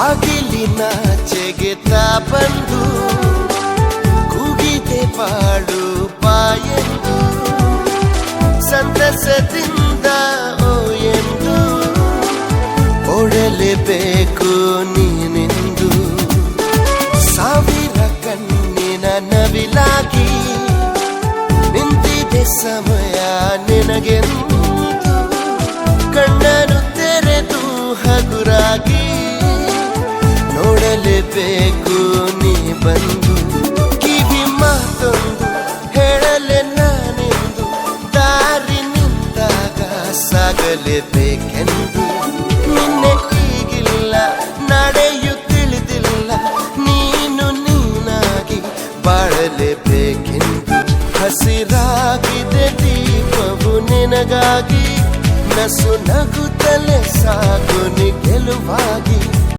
ಬಾಗಿಲಿನ ಚೆಗೆತ ಬಂದು ಕೂಗಿದೆ ಪಾಡು ಬಾಯೆಂದು ಸಂತಸದಿಂದ ಓ ಎಂದು. ಓಡಲೇಬೇಕು ನೀನೆಂದು. ಸಾವಿರ ಕಣ್ಣಿನ ನವಿಲಾಗಿ ನಿಂತಿದೆ ಸಮಯ ನಿನಗೆಂದು. ಕಣ್ಣನು ತೆರೆದು ಹಗುರಾಗಿ ನೋಡಲೇಬೇಕು ನೀ ಬಂದು ಕಿವಿ ಮಾತೊಂದು ಹೇಳಲೆ ನಾನೆಂದು, ದಾರಿ ನಿಂತಾಗ ಸಾಗಲೇಬೇಕೆಂದು. ನಿನ್ನೆ ಈಗಿಲ್ಲ, ನಡೆಯು ತಿಳಿದಿಲ್ಲ, ನೀನು ನೀನಾಗಿ ಬಾಳಲೇಬೇಕೆಂದು. ಹಸಿರಾಗಿದೆ ದೀಪವು ನಿನಗಾಗಿ, ನಸು ನಗುತ್ತಲೇ ಸಾಗು ನಿ